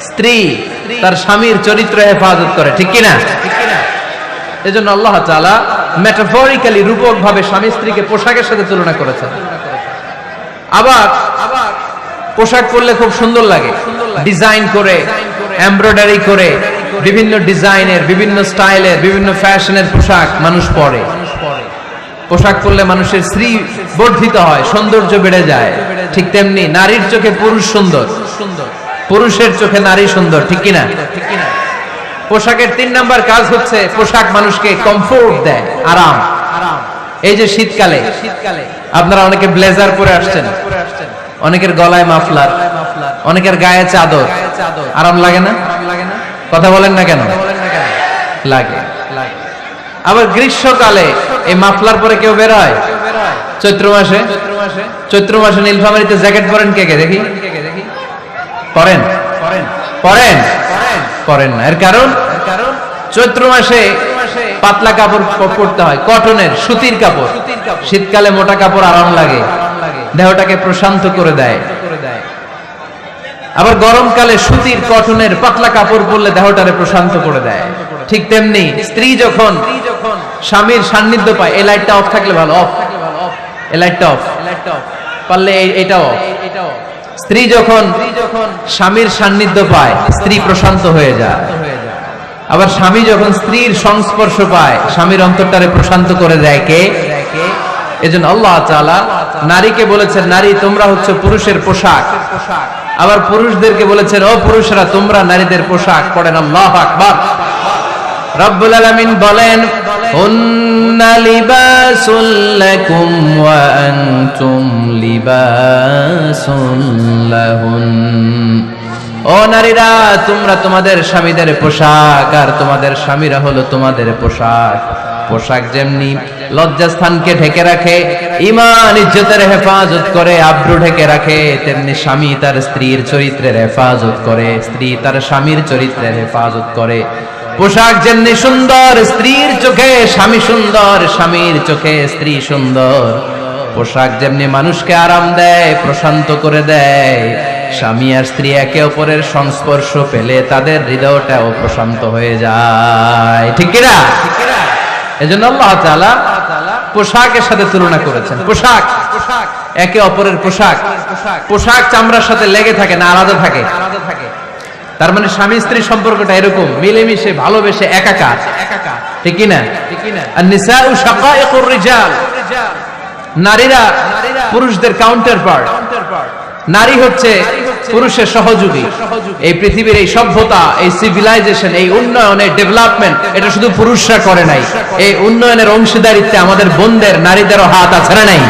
স্ত্রী তার স্বামীর চরিত্র হেফাজত করে, ঠিক কিনা? এজন্য আল্লাহ তাআলা মেটাফরিক্যালি রূপক ভাবে স্বামী স্ত্রীকে পোশাকের সাথে তুলনা আবার আবার পোশাক পরলে খুব সুন্দর লাগে। ডিজাইন করে, এমব্রয়ডারি করে, বিভিন্ন ডিজাইনের, বিভিন্ন স্টাইলের, বিভিন্ন ফ্যাশনের পোশাক মানুষ পরে। পোশাক পরলে মানুষের শ্রী বর্ধিত হয়, সৌন্দর্য বেড়ে যায়। ঠিক তেমনি নারীর চোখে পুরুষ সুন্দর। পুরুষের চোখে নারী সুন্দর, ঠিক কিনা? পোশাকের তিন নাম্বার কাজ হচ্ছে পোশাক মানুষকে কমফোর্ট দেয়, আরাম। এই যে শীতকালে শীতকালে আপনারা অনেকে ব্লেজার পরে আসছেন, অনেকের গলায় মাফলার, অনেকের গায়ে চাদর, আরাম লাগে না? কথা বলেন না কেন? লাগে। আবার গ্রীষ্মকালে এই মাফলার পরে কেউ বেরোয়? চৈত্র মাসে? চৈত্র মাসে নীলফামারিতে জ্যাকেট পরেন কে কে? দেখি। পরেন? পরেন? পরেন না। এর কারণ? চৈত্র মাসে পাতলা কাপড় প- পরতে হয়। কটনের, সুতির কাপড়। শীতকালে মোটা কাপড় আরাম লাগে। দেহটাকে প্রশান্ত করে দেয়। আবার গরমকালে সুতির, কটনের পাতলা কাপড় পরলে দেহটারে প্রশান্ত করে দেয়। ঠিক তেমনি স্ত্রী যখন স্বামীর সান্নিধ্য পায়, এই লাইটটা অফ থাকলে ভালো অফ এই লাইটটা অফ পারলে এইটাও off। স্ত্রী যখন স্বামীর সান্নিধ্য পায়, স্ত্রী প্রশান্ত হয়ে যায়। আবার স্বামী যখন স্ত্রীর সংস্পর্শ পায়, স্বামীর অন্তরটারে প্রশান্ত করে দেয় কে? এজন্য আল্লাহ তাআলা নারীকে বলেছেন, নারী, তোমরা হচ্ছে পুরুষের পোশাক পোশাক। আবার পুরুষদেরকে বলেছেন, ও পুরুষরা, তোমরা নারীদের পোশাক পড়েন আল্লাহ আকবার। রব্বুল আলামিন বলেন, হুন্না লিবাসুল লাকুম ওয়া আনতুম লিবাসুল লাহুন। ও নারীরা, তোমরা তোমাদের স্বামীদের পোশাক আর তোমাদের স্বামীরা হলো তোমাদের পোশাক। পোশাক যেমনি লজ্জাস্থানকে ঢেকে রাখে ইমান ইজ্জতের হেফাজত করে আব্রু ঢেকে রাখে, তেমনি স্বামী তার স্ত্রীর চরিত্রের হেফাজত করে, স্ত্রী তার স্বামীর চরিত্রের হেফাজত করে। পোশাক যেমনি সুন্দর, স্ত্রীর চোখে স্বামী সুন্দর, স্বামীর চোখে স্ত্রী সুন্দর। পোশাক যেমনি মানুষকে আরাম দেয়, প্রশান্ত করে দেয়, স্বামী আর স্ত্রী একে অপরের সংস্পর্শ পেলে তাদের হৃদয়টাও প্রশান্ত হয়ে যায়। ঠিক কিনা? এজন্য আল্লাহ তাআলা পোশাকের সাথে তুলনা করেছেন। পোশাক। পোশাক একে অপরের পোশাক। পোশাক চামড়ার সাথে লেগে থাকে না আলাদা থাকে। তার মানে স্বামী স্ত্রী সম্পর্কটা এরকম, মিলেমিশে, ভালোবেসে, একাকার। ঠিক কিনা আর নিসাউ শাকাইকুর রিজাল। নারীরা পুরুষদের কাউন্টার পার্ট নারী হচ্ছে পুরুষের সহযোগী। এই পৃথিবীর এই সভ্যতা এই সিভিলাইজেশন এই উন্নয়ন এই ডেভেলপমেন্ট এটা শুধু পুরুষরা করে নাই। এই উন্নয়নের অংশীদারিত্বে আমাদের বোনদের নারীদেরও হাত আছে না নাই?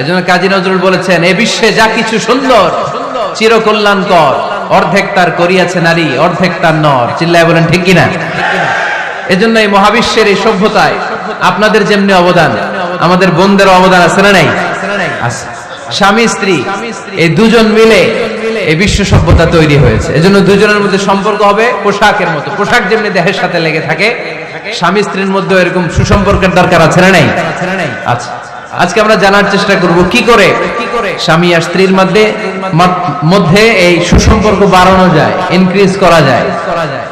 এজন্য কাজী নজরুল বলেছেন এ বিশ্বে যা কিছু সুন্দর চিরকল্যাণকর অর্ধেক তার করিয়াছে নারী অর্ধেক তার নর। চিল্লায় বলেন ঠিক কিনা? এজন্য এই মহাবিশ্বের এই সভ্যতায় আপনাদের যেমনি অবদান আমাদের বোনদের অবদান আছে না নাই। আছে। স্বামী, স্ত্রী, এই দুজন মিলে এই বিশ্ব সভ্যতা তৈরি হয়েছে। এজন্য দুজনের মধ্যে সম্পর্ক হবে পোশাকের মতো। পোশাক যেমনি দেহের সাথে লেগে থাকে, স্বামী, স্ত্রীর মধ্যে এরকম সুসম্পর্কের দরকার আছে না নাই? আচ্ছা আজকে আমরা জানার চেষ্টা করব কি করে স্বামী আর স্ত্রীর মধ্যে মধ্যে এই সুসম্পর্ক বাড়ানো যায় ইনক্রিজ করা যায়।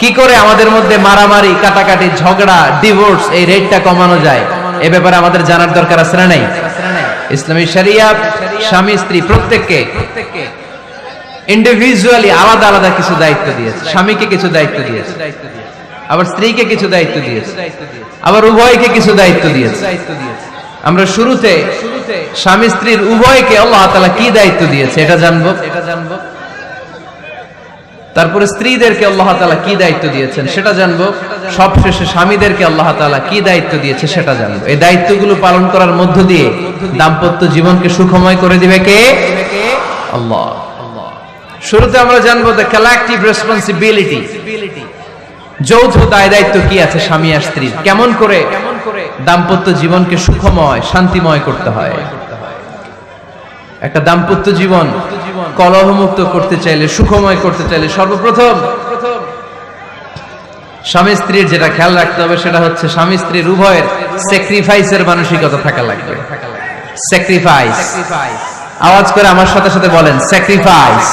কি করে আমাদের মধ্যে মারামারি, কাটাকাটি, ঝগড়া ডিভোর্স এই রেটটা কমানো যায়, এ ব্যাপারে আমাদের জানার দরকার আছে না নাই? ইসলামী শরিয়া, স্বামী, স্ত্রী, প্রত্যেককে ইন্ডিভিজুয়ালি আলাদা আলাদা কিছু দায়িত্ব দিয়েছে। স্বামীকে কিছু দায়িত্ব দিয়েছে। আবার স্ত্রীকে কিছু দায়িত্ব দিয়েছে। আবার উভয়কে কিছু দায়িত্ব দিয়েছে। আমরা শুরুতে স্বামী, স্ত্রীর উভয়কে আল্লাহ তালা কি দায়িত্ব দিয়েছে এটা জানব এটা জানব? তারপরে স্ত্রীদেরকে আল্লাহ তাআলা কি দায়িত্ব দিয়েছেন সেটা জানব। সবশেষে স্বামীদেরকে আল্লাহ তাআলা কি দায়িত্ব দিয়েছে সেটা জানব। এই দায়িত্বগুলো পালন করার মধ্য দিয়ে দাম্পত্য জীবনকে সুখময় করে দিবে কে? আল্লাহ। শুরুতে আমরা জানব দ্য কালেকটিভ রেসপন্সিবিলিটি যৌথ দায় দায়িত্ব কি আছে স্বামী আর স্ত্রীর কেমন করে দাম্পত্য জীবনকে সুখময়, শান্তিময় করতে হয়? একটা দাম্পত্য জীবন কলহমুক্ত করতে চাইলে, সুখময় করতে চাইলে সর্বপ্রথম স্বামী স্ত্রীর যেটা খেয়াল রাখতে হবে সেটা হচ্ছে স্বামী স্ত্রীর উভয়ের স্যাক্রিফাইসের মানসিকতা থাকা লাগবে। স্যাক্রিফাইস আওয়াজ করে আমার সাথে সাথে বলেন স্যাক্রিফাইস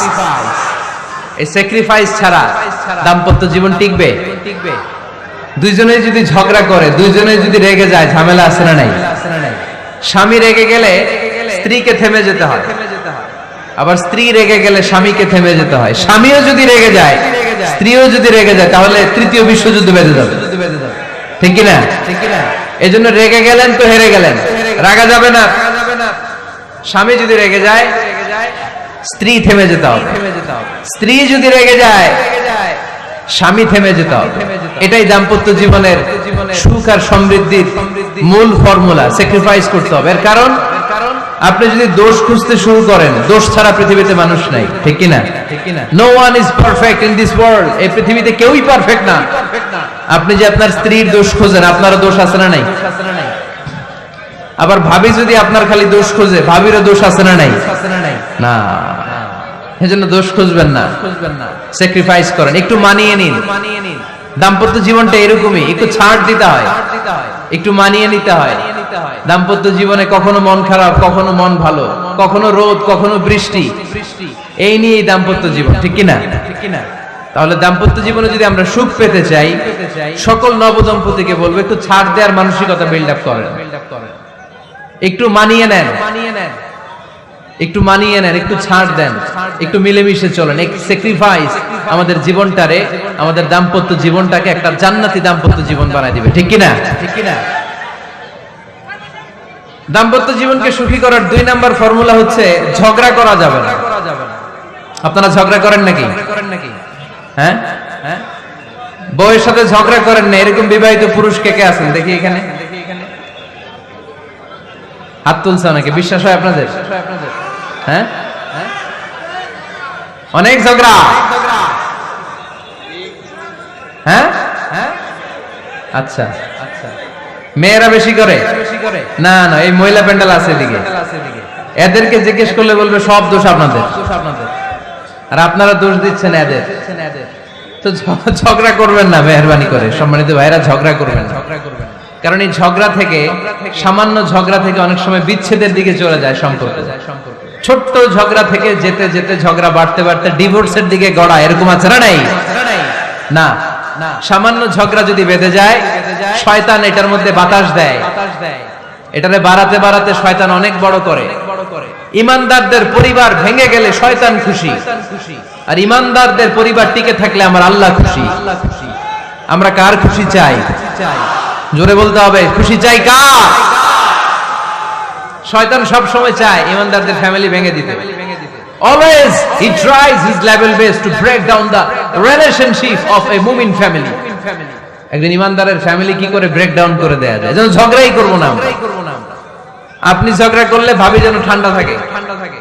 এই স্যাক্রিফাইস ছাড়া দাম্পত্য জীবন টিকবে? দুইজনে যদি ঝগড়া করে দুইজনে যদি রেগে যায়, ঝামেলা আছে না নাই? স্বামী রেগে গেলে স্ত্রীকে থেমে যেতে হয়। আবার স্ত্রী রেগে গেলে স্বামীকে থেমে যেতে হয়। স্বামীও যদি রেগে যায় স্ত্রীও যদি রেগে যায় তাহলে তৃতীয় বিশ্বযুদ্ধ বেঁধে যাবে। ঠিক কিনা? এই জন্য রেগে গেলেন তো হেরে গেলেন। রাগা যাবে না। স্বামী যদি রেগে যায় স্ত্রী থেমে যেতে হবে। স্ত্রী যদি রেগে যায় স্বামী থেমে যেতে হবে। এটাই দাম্পত্য জীবনের সুখ আর সমৃদ্ধির মূল ফর্মুলা। স্যাক্রিফাইস করতে হবে। এর কারণ? আপনি যদি দোষ খুঁজতে শুরু করেন, দোষ ছাড়া পৃথিবীতে মানুষ নাই, ঠিক কিনা? No one is perfect in this world এই পৃথিবীতে কেউই পারফেক্ট না। আপনি যে আপনার স্ত্রীর দোষ খোঁজেন, আপনারও দোষ আছে না নাই? আবার ভাবি যদি আপনার খালি দোষ খোঁজে, ভাবিরও দোষ আছে না নাই? না। সেজন্য দোষ খুঁজবেন না। খুঁজবেন না স্যাক্রিফাইস করেন। একটু মানিয়ে নিন মানিয়ে নিন। দাম্পত্য জীবনটা এরকমই, একটু ছাড় দিতে হয়, একটু মানিয়ে নিতে হয়। দাম্পত্য জীবনে কখনো মন খারাপ, কখনো মন ভালো, কখনো রোদ, কখনো বৃষ্টি, এই নিয়েই দাম্পত্য জীবন, ঠিক কিনা? তাহলে দাম্পত্য জীবনে যদি আমরা সুখ পেতে চাই, সকল নবদম্পতিকে বলব, একটু ছাড় দেওয়ার মানসিকতা বিল্ড আপ করেন। একটু মানিয়ে নেন মানিয়ে নেন। একটু মানিয়ে নেন একটু ছাড় দেন একটু মিলেমিশে চলেন এক স্যাক্রিফাইস আমাদের জীবনটারে আমাদের দাম্পত্য জীবনটাকে একটা জান্নাতি দাম্পত্য জীবন বানাই দিবে ঠিক কিনা? ঠিক কিনা? দাম্পত্য জীবনকে সুখী করার দুই নাম্বার ফর্মুলা হচ্ছে ঝগড়া করা যাবে না। আপনারা ঝগড়া করেন নাকি? করেন নাকি? হ্যাঁ? হ্যাঁ? বউয়ের সাথে ঝগড়া করেন না এরকম বিবাহিত পুরুষ কে কে আছেন? দেখি এখানে। দেখি এখানে। হাত তুলছে অনেকে বিশ্বাস হয় আপনাদের? হ্যাঁ? অনেক ঝগড়া। হ্যাঁ? আচ্ছা। আচ্ছা মেয়েরা বেশি করে? না না, এই মহিলা প্যান্ডেল আছে এদিকে। এদেরকে জিজ্ঞেস করলে বলবে সব দোষ আপনাদের। আর আপনারা দোষ দিচ্ছেন এদের। তো ঝগড়া করবেন না মেহরবানি করে। সম্মানিত ভাইরা ঝগড়া করবেন ঝগড়া করবেন কারণ এই ঝগড়া থেকে, সামান্য ঝগড়া থেকে অনেক সময় বিচ্ছেদের দিকে চলে যায় সম্পর্ক। ছোট্ট ঝগড়া থেকে যেতে যেতে ঝগড়া বাড়তে বাড়তে ডিভোর্সের দিকে গড়া, এরকম আছে না নাই? না। সামান্য ঝগড়া যদি বেঁধে যায়, শয়তান এটার মধ্যে বাতাস দেয়। এটারে বাড়াতে বাড়াতে শয়তান অনেক বড় করে। ইমানদারদের পরিবার ভেঙে গেলে শয়তান খুশি। আর ইমানদারদের পরিবার টিকে থাকলে আমার আল্লাহ খুশি। আমরা কার খুশি চাই? জোরে বলতে হবে, খুশি চাই কার? শয়তান সব সময় চায় ইমানদারদের ফ্যামিলি ভেঙে দিতে। Always he tries his level best to break down the relationship of a mu'min family. একজন ইমানদারের ফ্যামিলি কি করে ব্রেক ডাউন করে দেয়া যায়? যেন ঝগড়াই করব না। আপনি ঝগড়া করলে ভাবি যেন ঠান্ডা থাকে। ঠান্ডা থাকে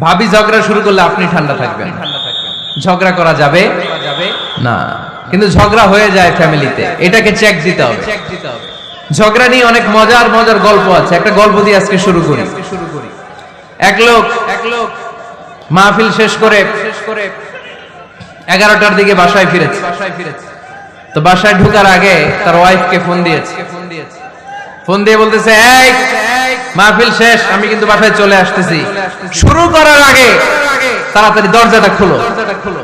ভাবি ঝগড়া শুরু করলে আপনি ঠান্ডা থাকবেন। ঝগড়া করা যাবে? না। কিন্তু ঝগড়া হয়ে যায় ফ্যামিলিতে এটাকে চেক দিতে হবে। ঝগড়া নিয়ে অনেক মজার মজার গল্প আছে। একটা গল্প দিয়ে আজকে শুরু করি। এক লোক এক লোক মাহফিল শেষ করে শেষ করে এগারোটার দিকে বাসায় ফিরেছে। বাসায় ফিরেছে তো বাসায় ঢোকার আগে তার ওয়াইফকে ফোন দিয়েছে। ফোন দিয়েছে ফোন দিয়ে বলতেছে, এই, মাহফিল শেষ, আমি কিন্তু বাসায় চলে আসতেছি। শুরু করার আগে তাড়াতাড়ি দরজাটা খুলো। দরজাটা খুলো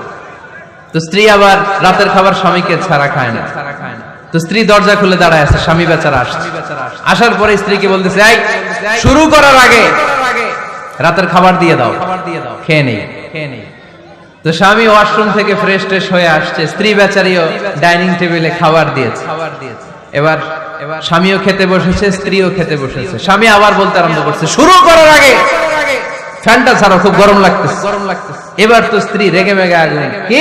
তো স্ত্রী আবার রাতের খাবার স্বামীকে ছাড়া খায় না ছাড়া খায় না। তো স্ত্রী দরজা খুলে দাঁড়ায় আছে, স্বামী বেচারা আসছে। আসার পরে স্ত্রীকে বলতেছে, এই, শুরু করার আগে রাতের খাবার দিয়ে দাও, খেয়ে নেই। খেয়ে নেই তো স্বামী ওয়াশরুম থেকে ফ্রেশ ট্রেশ হয়ে আসছে। স্ত্রী বেচারিও ডাইনিং টেবিলে খাবার দিয়েছে। খাবার দিয়েছে এবার এবার স্বামীও খেতে বসেছে, স্ত্রীও খেতে বসেছে। স্বামী আবার বলতে আরম্ভ করছে, শুরু করার আগে ফ্যানটা ছাড়া, খুব গরম লাগতেছে গরম লাগতেছে। এবার তো স্ত্রী রেগে মেগে আগুন, কি?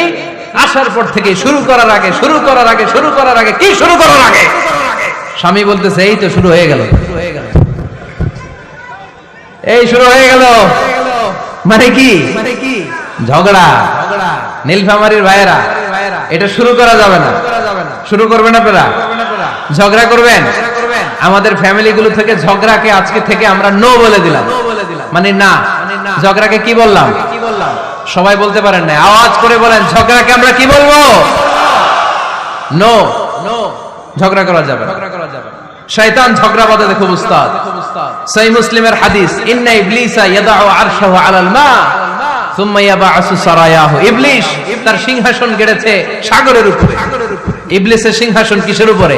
আসার পর থেকে শুরু করার আগে শুরু করার আগে শুরু করার আগে কি শুরু করার আগে? স্বামী বলতেছে এই তো শুরু হয়ে গেল। এই শুরু হয়ে গেল। মানে কি? মানে ঝগড়া। নীলফামারির ভাইয়েরা এটা শুরু করা যাবে না। শুরু করবেন আপনারা ঝগড়া করবেন? আমাদের ফ্যামিলি গুলো থেকে ঝগড়াকে আজকে থেকে আমরা নো বলে দিলাম। মানে না। ঝগড়াকে কি বললাম? কি বললাম? সবাই বলতে পারেন না। আওয়াজ করে বলেন, ঝগড়াকে আমরা কি বলব? নো নো ঝগড়া করা যাবে ঝগড়া করা যাবে শয়তান ঝগড়া বাঁধাতে খুব উস্তাদ। সহি মুসলিমের হাদিস, ইন্না ইবলিসা ইয়াদাউ আরশাহু আলাল মা, সুম্মা ইয়াবাসু সারায়াহু। ইবলিস তার সিংহাসন গেড়েছে সাগরের উপরে। ইবলিসের সিংহাসন কিসের উপরে?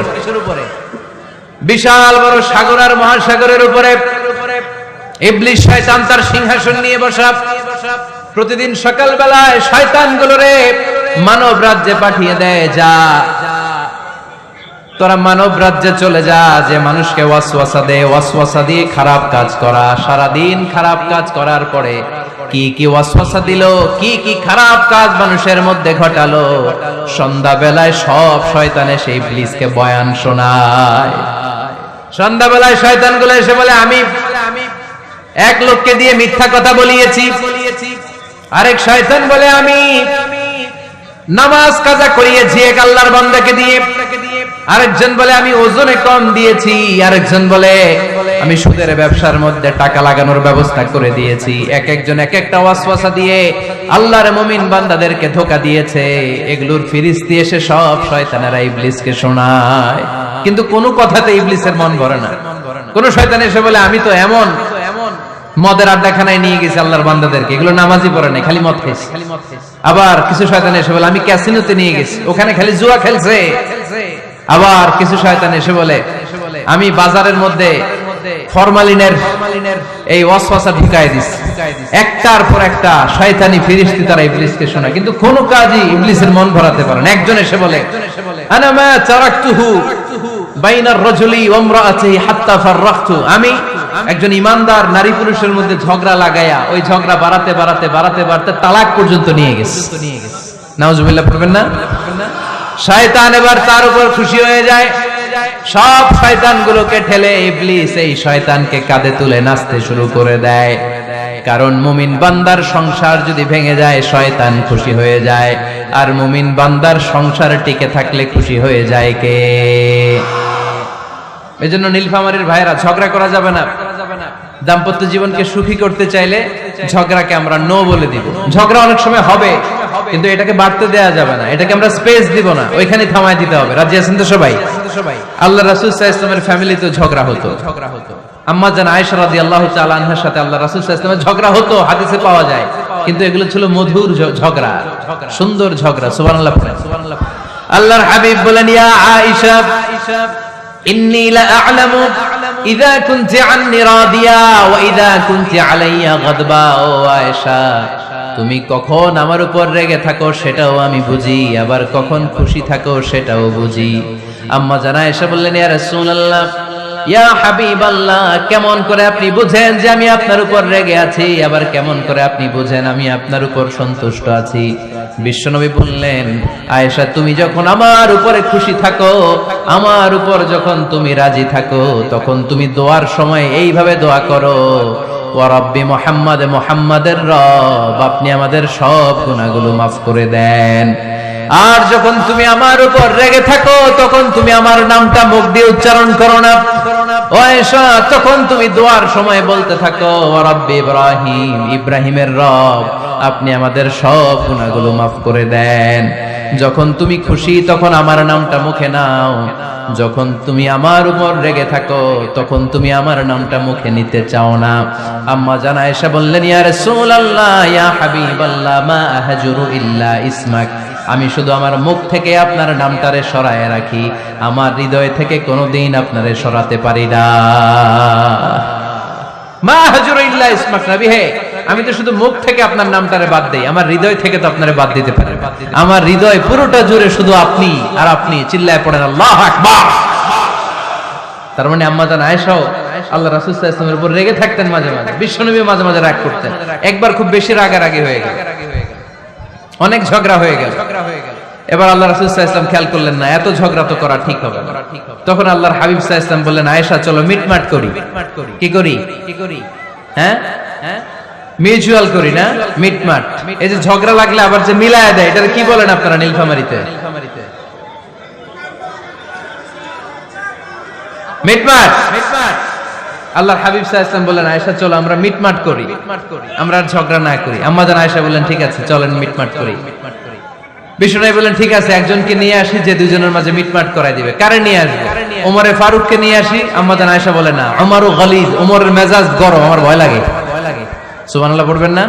বিশাল বড় সাগর আর মহাসাগরের উপরে। ইবলিস শয়তান তার সিংহাসন নিয়ে বসা। প্রতিদিন সকাল বেলায় শয়তান গুলোরে মানব রাজ্যে পাঠিয়ে দেয়, যা। তোরা মানব রাজ্যে চলে যা, যে মানুষকে ওয়াসওয়াসা দে। ওয়াসওয়াসা দিয়ে খারাপ কাজ করা সারা দিন খারাপ কাজ করার পরে কি কি ওয়াসওয়াসা দিল, কি কি খারাপ কাজ মানুষের মধ্যে ঘটালো। সন্ধ্যা বেলায় সব শয়তানে সেই ইবলিসকে বয়ান শোনায়। সন্ধ্যা বেলায় শয়তানগুলো এসে বলে, আমি এক লোককে দিয়ে মিথ্যা কথা বলিয়েছি। আরেক শয়তান বলে, আমি নামাজ কাজা করিয়েছি এক আল্লাহর বান্দাকে দিয়ে। আরেকজন বলে, আমি ওজনে কম দিয়েছি। আরেকজন বলে, আমি সুদের ব্যবসার মধ্যে টাকা লাগানোর ব্যবস্থা করে দিয়েছি। এক একজন এক একটা ওয়াসওয়াসা দিয়ে আল্লাহর মুমিন বান্দাদেরকে ধোকা দিয়েছে। এগুলোর ফিরিস্তি এসে সব শয়তানেরা ইবলিসকে শোনায়। কিন্তু কোনো কথাতে ইবলিসের মন ভরে না। কোন শয়তান এসে বলে, আমি তো এমন মদের আড্ডাখানায় নিয়ে গেছি আল্লাহর বান্দাদেরকে। এগুলো নামাজি পড়ে নাই খালি মদ খেয়েছে আবার কিছু শয়তান এসে বলে আমি ক্যাসিনোতে নিয়ে গেছি ওখানে খালি জুয়া খেলছে। আবার কিছু শয়তান এসে বলে আমি বাজারের মধ্যে ফরমালিনের এই ওয়াসওয়াসা ঢুকাই দিস একটার পর একটা শয়তানি ফিরিস্তি তারা ইবলিসকে শোনায়। কিন্তু কোন কাজই ইবলিসের মন ভরাতে পারে না। একজন এসে বলে আনা মা তারাকতুহু। আমি একজন ইমানদার নারী পুরুষের মধ্যে ঝগড়া লাগায়া ওই ঝগড়া বাড়াতে বাড়াতে বাড়াতে বাড়াতে তালাক পর্যন্ত নিয়ে গেছে। পড়বেন না? শয়তান এবার তার উপর খুশি হয়ে যায়। সব শয়তান গুলোকে ঠেলে ইবলিস এই শয়তানকে কাঁধে তুলে নাচতে শুরু করে দেয়। কারণ মুমিন বান্দার সংসার যদি ভেঙে যায়, শয়তান খুশি হয়ে যায়। আর মুমিন বান্দার সংসার টিকে থাকলে খুশি হয়ে যায় কে? এজন্য নীলফামারীর ভাইরা ঝগড়া করা যাবে না। দাম্পত্য জীবনকে সুখী করতে চাইলে ঝগড়াকে আমরা নো বলে দিব। ঝগড়া অনেক সময় হবে, কিন্তু এটাকে বাড়তে দেয়া যাবে না। এটাকে আমরা স্পেস দিব না। ওইখানে থামায় দিতে হবে। রাজি আছেন তো সবাই? আল্লাহ রাসুল ইসলামের ফ্যামিলিতে ঝগড়া হতো ঝগড়া হতো। আম্মা জান আয়েশা রাদিয়াল্লাহু তাআলা আনহার সাথে আল্লাহ রাসূল সাল্লাল্লাহু আলাইহি ঝগড়া হতো, হাদিসে পাওয়া যায়। কিন্তু এগুলো ছিল মধুর ঝগড়া, সুন্দর ঝগড়া, সুবহানাল্লাহ পড়েন। আল্লাহর হাবিব বলেন, ইয়া আয়েশা ইযা কুনতি আন্নি রাদিয়া ওয়া ইযা কুনতি আলাইয়া গাদবা ও আয়েশা। তুমি কখন আমার উপর রেগে থাকো সেটাও আমি বুঝি, আবার কখন খুশি থাকো সেটাও বুঝি। আম্মা জানা এসে বললেন, ইয়া রাসূলুল্লাহ, ইয়া হাবিবাল্লাহ, কেমন করে আপনি বুঝেন যে আমি আপনার উপর রেগে আছি, আবার কেমন করে আপনি বুঝেন আমি আপনার উপর সন্তুষ্ট আছি? বিশ্বনবী বললেন, আয়েশা, তুমি যখন আমার উপরে খুশি থাকো, আমার উপর যখন তুমি রাজি থাকো, তখন তুমি দোয়ার সময় এইভাবে দোয়া করো রব্বি মোহাম্মদ, মোহাম্মদের রব, আপনি আমাদের সব গুণাগুলো মাফ করে দেন। আর যখন তুমি আমার উপর রেগে থাকো, তখন তুমি আমার নামটা মুখ দিয়ে উচ্চারণ করো না। তখন তুমি দোয়ার সময় বলতে থাকো রব্বি ইব্রাহিম, ইব্রাহিমের রব, আপনি আমাদের সব গুণাগুলো মাফ করে দেন। যখন তুমি খুশি, তখন আমার নামটা মুখে নাও। যখন তুমি আমার উপর রেগে থাকো, তখন তুমি আমার নামটা মুখে নিতে চাও না। আম্মা জানা এসে বললেন, ইয়া রাসূলুল্লাহ, ইয়া হাবিবাল্লাহ, মা আহজুরু ইল্লা ইসমাক। আমি শুধু আমার মুখ থেকে আপনার নামটারে সরায় রাখি। আমার হৃদয় থেকে কোনোদিন আপনারে সরাতে পারি না। মা হাজুরু ইল্লা ইসমাক হে, আমি তো শুধু মুখ থেকে আপনার নামটারে বাদ দেই, আমার হৃদয় থেকে তো আপনারে বাদ দিতে পারে আমার হৃদয় পুরোটা জুড়ে শুধু আপনি আর আপনি চিল্লায় পড়েন, আল্লাহ আকবার। তার মানে আম্মা জান আয়েশাও আল্লাহ রাসূল ওয়াসাল্লামের উপর রেগে থাকতেন মাঝে মাঝে, বিশ্বনবী মাঝে মাঝে রাগ করতেন। একবার খুব বেশি রাগারাগি হয়ে গেল। অনেক ঝগড়া হয়ে গেল। এবার আল্লাহ রাসূল ওয়াসাল্লাম খেয়াল করলেন না, এত ঝগড়া তো করা ঠিক হবে তখন আল্লাহর হাবিব আলাইহি বললেন, আয়েশা, চলো মিটমাট করি। কি করি? করি হ্যাঁ? হ্যাঁ মিউচুয়াল করি না? মিটমাট। এই যে ঝগড়া লাগলে আবার যে মিলায় দেয় এটা কি বলেন আপনারা নীলফামারিতে? মিটমাট মিটমাট। আল্লাহর হাবিব সাল্লাল্লাহু বলেন আয়সা চলো, আমরা মিটমাট করি। আমরা আর ঝগড়া না করি। আমাদের আয়সা বলেন ঠিক আছে, চলেন মিটমাট করি। বলেন ঠিক আছে, একজনকে নিয়ে আসি, যে দুজনের মাঝে মিটমাট করাই দিবে। কারে নিয়ে আসবে? ওমরে ফারুককে নিয়ে আসি। আমাদের আয়সা বলে, না, আমারও গলিজ, ওমরের মেজাজ গরম, আমার ভয় লাগে। ভয় লাগে পড়বেন না?